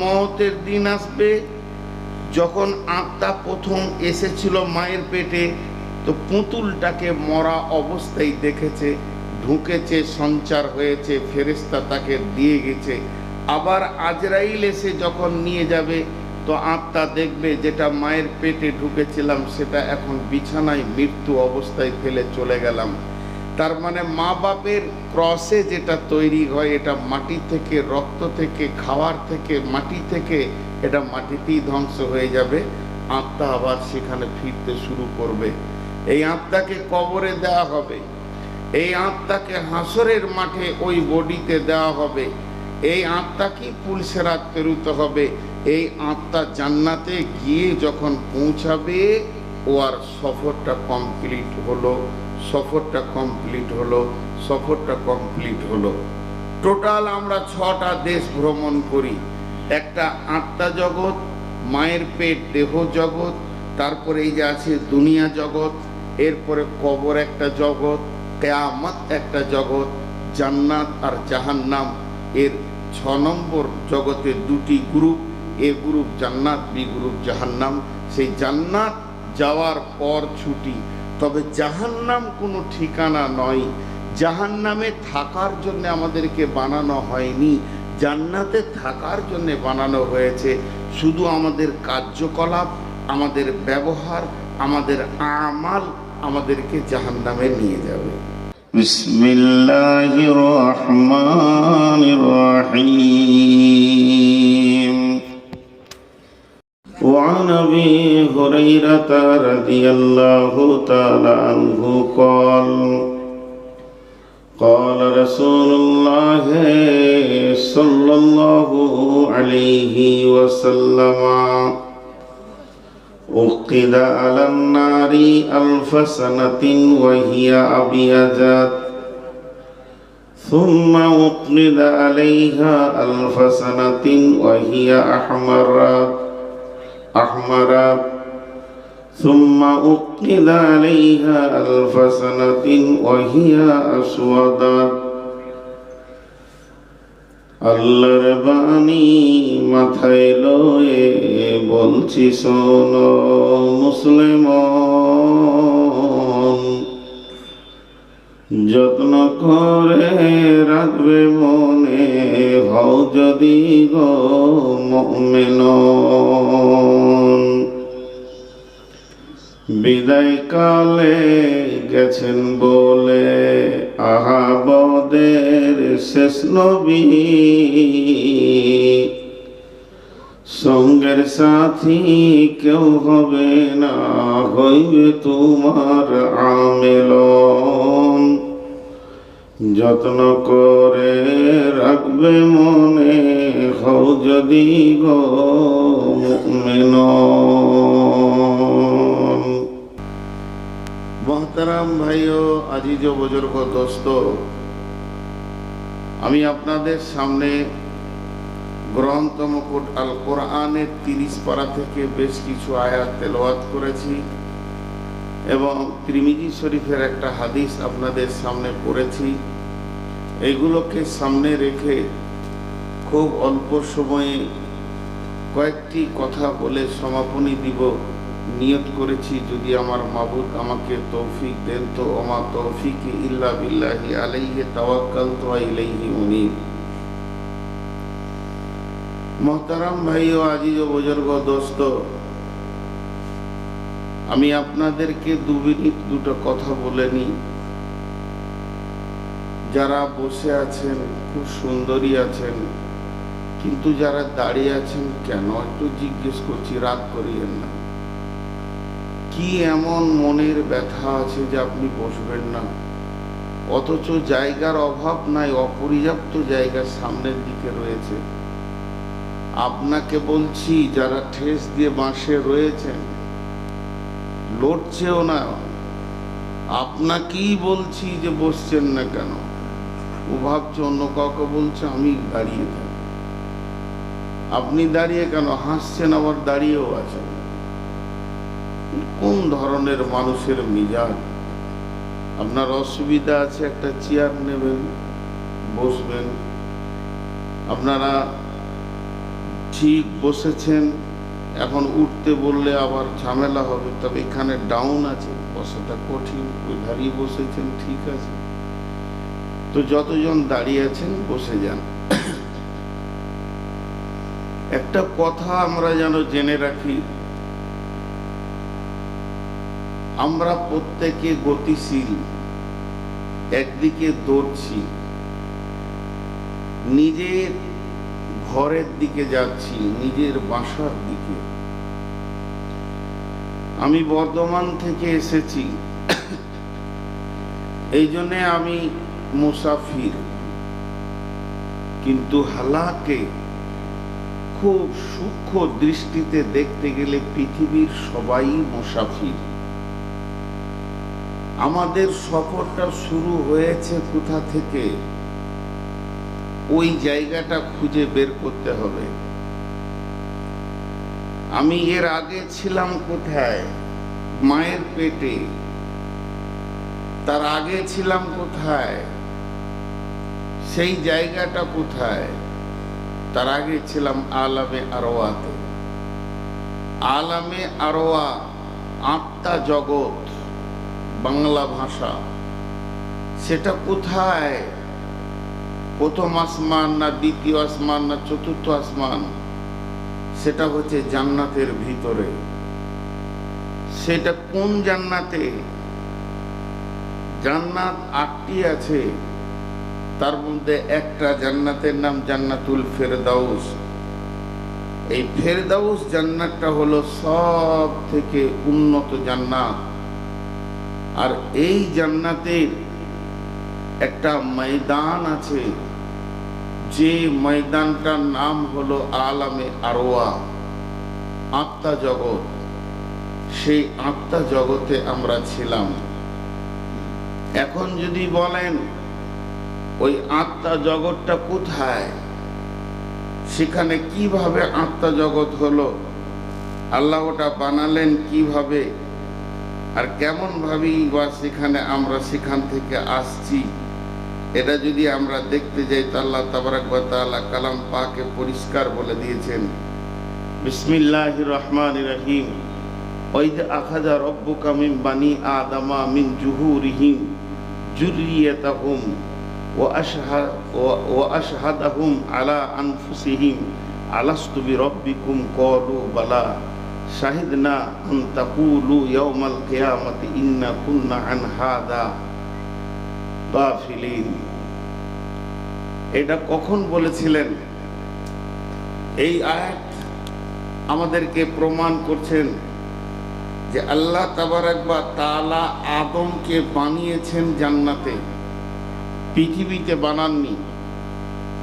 মহতের দিন আসবে। যখন আত্মা প্রথম এসেছিল মায়ের পেটে, তো পুতুলটাকে মরা অবস্থায় দেখেছে, ঢুকেছে, সঞ্চার হয়েছে ফেরেস্তা তাকে দিয়ে গেছে। আবার আজরাইল এসে যখন নিয়ে যাবে, তো আত্মা দেখবে যেটা মায়ের পেটে ঢুকেছিলাম, সেটা এখন বিছানায় মৃত্যু অবস্থায় ফেলে চলে গেলাম। তার মানে মা বাপের ক্রসে যেটা তৈরি হয়, এটা মাটি থেকে, রক্ত থেকে, খাওয়ার থেকে, মাটি থেকে, এটা মাটিতেই ধ্বংস হয়ে যাবে। আত্মা আবার সেখানে ফিরতে শুরু করবে। এই আত্মাকে কবরে দেওয়া হবে। এই আত্মাকে হাসরের মাঠে ওই বডিতে দেওয়া হবে। এই আত্মাকেই পুলসেরাত পেরুতে হবে? এই আত্মা জান্নাতে গিয়ে যখন পৌঁছাবে, ও আর সফরটা কমপ্লিট হলো। সফরটা কমপ্লিট হলো, সফরটা কমপ্লিট হলো। টোটাল আমরা ছটা দেশ ভ্রমণ করি। একটা আত্মা জগৎ, মায়ের পেট দেহ জগৎ, তারপরে এই যে আছে দুনিয়া জগৎ, এরপরে কবর একটা জগৎ, কেয়ামত একটা জগৎ, জান্নাত আর জাহান্নাম। এর ছ নম্বর জগতে দুটি গ্রুপ এ গ্রুপ জান্নাত, বি গ্রুপ জাহান্নাম। সেই জান্নাত যাওয়ার পর ছুটি। তবে জাহান নাম কোনো ঠিকানা নয়। জাহান নামে থাকার জন্য আমাদেরকে বানানো হয়নি। জান্নাতে থাকার জন্য বানানো হয়েছে। শুধু আমাদের কার্যকলাপ, আমাদের ব্যবহার, আমাদের আমাল আমাদেরকে জাহান নামে নিয়ে যাবে। বিসমিল্লাহির রহমানির রহিম। وعن ابي هريره رضي الله تعالى عنه قال قال رسول الله صلى الله عليه وسلم أوقد على النار ألف سنة وهي أبيضت ثم أوقد عليها ألف سنة وهي أحمرت أحمرت ثم أوقد عليها ألف سنة وهي أسودت আল্লাহর বাণী মাথায় লয়ে বলছি শোনো মুসলিম যত্ন করে রাখবে মনে হও যদি গো মেন বিদায় কালে গেছেন বলে আহাবদের শেষ নবী। সঙ্গের সাথী কেউ হবে না হইবে তোমার আমেলন। যত্ন করে রাখবে মনে হও যদি গো মুমিনন মহতারাম ভাইও, আজিজ বুজুর্গ, দোস্ত, আমি আপনাদের সামনে গ্রন্থ মুকুট আল কোরআনের তিরিশ পারা থেকে বেশ কিছু আয়াত তেলাওয়াত করেছি এবং ত্রিমিজি শরীফের একটা হাদিস আপনাদের সামনে পড়েছি। এগুলোকে সামনে রেখে খুব অল্প সময়ে কয়েকটি কথা বলে সমাপনী দিব। নিয়ত করেছি, যদি আমার মাবুদ আমাকে তৌফিক দেন তো আমা তৌফিক ইল্লা বিল্লাহি আলাইহি তাওয়াক্কাল তো ইলাইহি উনি মহতারাম ভাই ও আজিজ ও বুজুর্গ, দোস্ত, আমি আপনাদেরকে দু মিনিট দুটো কথা বলে নিই। যারা বসে আছেন, খুব সুন্দরী আছেন, কিন্তু যারা দাঁড়িয়ে আছেন, কেন একটু জিজ্ঞেস করছি, রাগ করিয়েন না। কি এমন মনের ব্যথা আছে যে আপনি বসবেন না? অথচ জায়গার অভাব নাই, অপর্যাপ্ত জায়গা সামনের দিকে রয়েছে। আপনাকে বলছি, যারা ঠেস দিয়ে বাঁশে রয়েছেন, লড়ছেও না। আপনাকেই বলছি যে বসছেন না কেন? ও ভাবছে অন্য কাউকে বলছে, আমি দাঁড়িয়ে থাকি আপনি দাঁড়িয়ে কেন? হাসছেন আবার দাঁড়িয়েও আছেন। কোন ধরনের মানুষের মিজাজ? আপনার অসুবিধা আছে, একটা চেয়ার নেবেন, বসবেন। আপনারা ঠিক বসেছেন, এখন উঠতে বললে আবার ঝামেলা হবে, তবে এখানে ডাউন আছে বসাটা কঠিন দাঁড়িয়ে বসেছেন, ঠিক আছে। তো যতজন দাঁড়িয়ে আছেন, বসে যান। একটা কথা আমরা যেন জেনে রাখি, আমরা প্রত্যেকে গতিশীল, একদিকে দৌড়ছি, নিজের ঘরের দিকে যাচ্ছি, নিজের বাসার দিকে। আমি বর্ধমান থেকে এসেছি। এই জন্যে আমি মুসাফির কিন্তু হালাকে খুব সূক্ষ্ম দৃষ্টিতে দেখতে গেলে পৃথিবীর সবাই মুসাফির আমাদের সফরটা শুরু হয়েছে কোথা থেকে? ওই জায়গাটা খুঁজে বের করতে হবে। আমি এর আগে ছিলাম কোথায়? মায়ের পেটে। তার আগে ছিলাম কোথায়? সেই জায়গাটা কোথায়? তার আগে ছিলাম আলামে আরোয়াতে আলামে আরোয়া আত্মা জগৎ, বাংলা ভাষা। সেটা কোথায়? প্রথম আসমান না দ্বিতীয় আসমান না চতুর্থ আসমান? সেটা হচ্ছে জান্নাতের ভিতরে। সেটা কোন জান্নাতে? জান্নাত আটটি আছে। তার মধ্যে একটা জান্নাতের নাম জান্নাতুল ফেরদাউস। এই ফেরদাউস জান্নাতটা হলো সব থেকে উন্নত জান্নাত। আর এই জান্নাতের একটা ময়দান আছে, যে ময়দানটার নাম হলো আলামে আরোয়া আত্মা জগৎ। সেই আত্মা জগতে আমরা ছিলাম। এখন যদি বলেন ওই আত্মা জগৎটা কোথায়? সেখানে কীভাবে আত্মা জগৎ হলো? আল্লাহ ওটা বানালেন কীভাবে? আর কেমন ভাবেই বা সেখানে আমরা সেখান থেকে আসছি? এটা যদি আমরা দেখতে যাই, তো আল্লাহ তাবারাক তাআলা কালাম পাকে পরিষ্কার বলে দিয়েছেন। বিসমিল্লাহির রহমান রহিম। ওয়াইদ আখাযা রাব্বুকা মিন বানি আদামা মিন জুহুরিহিম যুররিয়াতাহুম ওয়া আশহাদাহুম আলা আনফুসিহিম আলাস্তু বিরাব্বিকুম ক্বালু বালা শাহিদনা আন তাকুলু ইয়াউমাল কিয়ামাতি ইন্না কুন্না আন হাদা গাফিলিন এটা কখন বলেছিলেন? এই আয়াত আমাদেরকে প্রমাণ করছেন যে আল্লাহ তাবারাক বা তাআলা আদমকে বানিয়েছেন জান্নাতে। পৃথিবীতে বানাননি।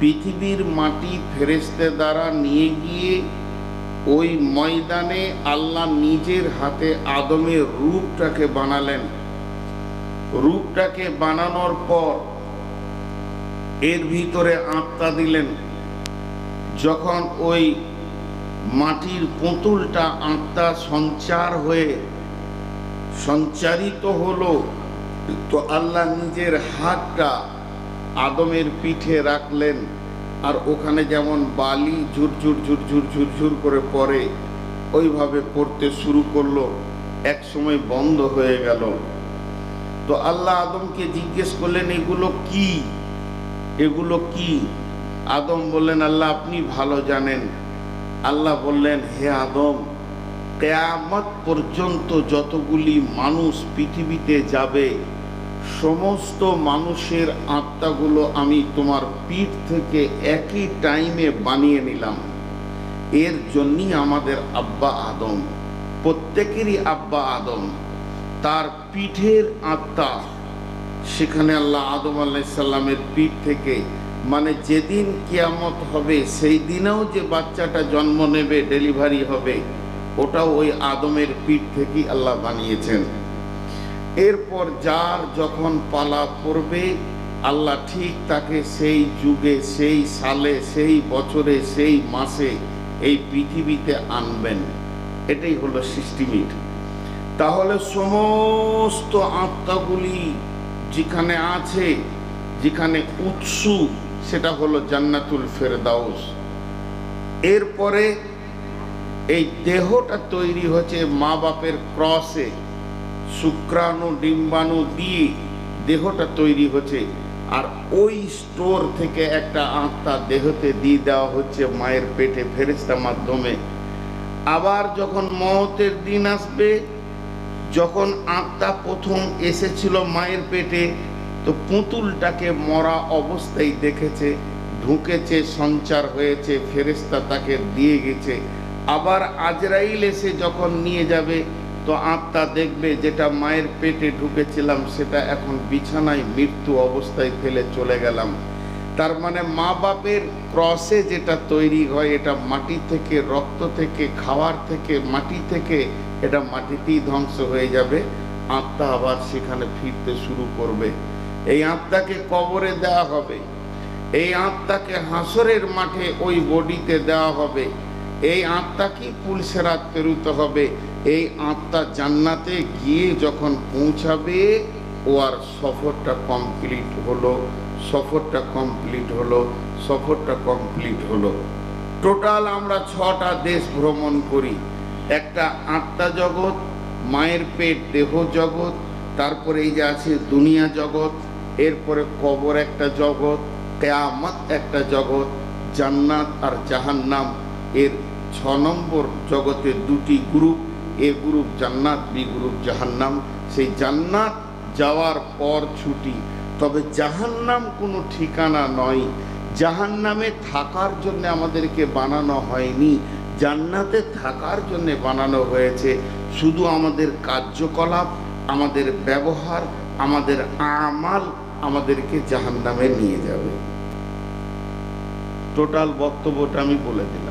পৃথিবীর মাটি ফেরেশতে দ্বারা নিয়ে গিয়ে ওই ময়দানে আল্লাহ নিজের হাতে আদমের রূপটাকে বানালেন। রূপটাকে বানানোর পর এর ভিতরে আত্মা দিলেন। যখন ওই মাটির পুতুলটা আত্মা সঞ্চার হয়ে সঞ্চারিত হলো তো আল্লাহ নিজের হাতটা আদমের পিঠে রাখলেন, আর ওখানে যেমন বালি ঝুরঝুর ঝুরঝুর ঝুরঝুর করে পড়ে, ওইভাবে পড়তে শুরু করল, এক সময় বন্ধ হয়ে গেল। তো আল্লাহ আদমকে জিজ্ঞেস করলেন, এগুলো কি? এগুলো কি? আদম বললেন, আল্লাহ, আপনি ভালো জানেন। আল্লাহ বললেন, হে আদম, কেয়ামত পর্যন্ত যতগুলি মানুষ পৃথিবীতে যাবে সমস্ত মানুষের আত্মাগুলো আমি তোমার পিঠ থেকে একই টাইমে বানিয়ে নিলাম। এর জন্যই আমাদের আব্বা আদম, প্রত্যেকেরই আব্বা আদম, তার পিঠের আত্মা। সেখানে আল্লাহ আদম আলাইসাল্লামের পিঠ থেকে মানে যেদিন কিয়ামত হবে, সেই দিনেও যে বাচ্চাটা জন্ম নেবে ডেলিভারি হবে, ওটাও ওই আদমের পিঠ থেকেই আল্লাহ বানিয়েছেন। এরপর যার যখন পালা পড়বে, আল্লাহ ঠিক তাকে সেই যুগে, সেই সালে, সেই বছরে, সেই মাসে এই পৃথিবীতে আনবেন। এটাই হলো সিস্টেমিট তাহলে সমস্ত আত্মাগুলি যেখানে আছে, যেখানে উৎসুক সেটা হলো জান্নাতুল ফেরদাউস। এরপরে এই দেহটা তৈরি হচ্ছে মা বাপের ক্রসে। শুক্রাণু, ডিম্বাণু দিয়ে দেহটা তৈরি হচ্ছে। আর ওই স্টোর থেকে একটা আত্মা দেহতে দিয়ে দেওয়া হচ্ছে মায়ের পেটে ফেরেস্তা মাধ্যমে। আবার যখন মহতের দিন আসবে, যখন আত্মা প্রথম এসেছিল মায়ের পেটে, তো পুতুলটাকে মরা অবস্থায় দেখেছে, ঢুকেছে, সঞ্চার হয়েছে ফেরেস্তা তাকে দিয়ে গেছে। আবার আজরাইল এসে যখন নিয়ে যাবে তো আত্মা দেখবে যেটা মায়ের পেটে ঢুকেছিলাম, সেটা এখন বিছানায় মৃত্যু অবস্থায় ফেলে চলে গেলাম। তার মানে মা বাপের ক্রসে যেটা তৈরি হয়, এটা মাটি থেকে, রক্ত থেকে, খাওয়ার থেকে, মাটি থেকে, এটা মাটিতেই ধ্বংস হয়ে যাবে। আত্মা আবার সেখানে ফিরতে শুরু করবে। এই আত্মাকে কবরে দেওয়া হবে। এই আত্মাকে হাসরের মাঠে ওই বডিতে দেওয়া হবে। এই আত্মা কি পুলসেরাত পেরুতে হবে? এই আত্মা জান্নাতে গিয়ে যখন পৌঁছাবে, ও আর সফরটা কমপ্লিট হলো, সফরটা কমপ্লিট হলো, সফরটা কমপ্লিট হলো। টোটাল আমরা ছটা দেশ ভ্রমণ করি। একটা আত্মা জগৎ, মায়ের পেট দেহ জগৎ, তারপরে এই যে আছে দুনিয়া জগৎ, এরপরে কবর একটা জগৎ, কেয়ামত একটা জগৎ, জান্নাত আর জাহান্নাম। এর ছ নম্বর জগতের দুটি গ্রুপ এ গ্রুপ জান্নাত, বি গ্রুপ জাহান্নাম। সেই জান্নাত যাওয়ার পর ছুটি। তবে জাহান্নাম কোনো ঠিকানা নয়। জাহান্নামে থাকার জন্য আমাদেরকে বানানো হয়নি। জান্নাতে থাকার জন্য বানানো হয়েছে শুধু আমাদের কার্যকলাপ, আমাদের ব্যবহার, আমাদের আমাল আমাদেরকে জাহান্নামে নিয়ে যাবে। টোটাল বক্তব্যটা আমি বলে দিলাম।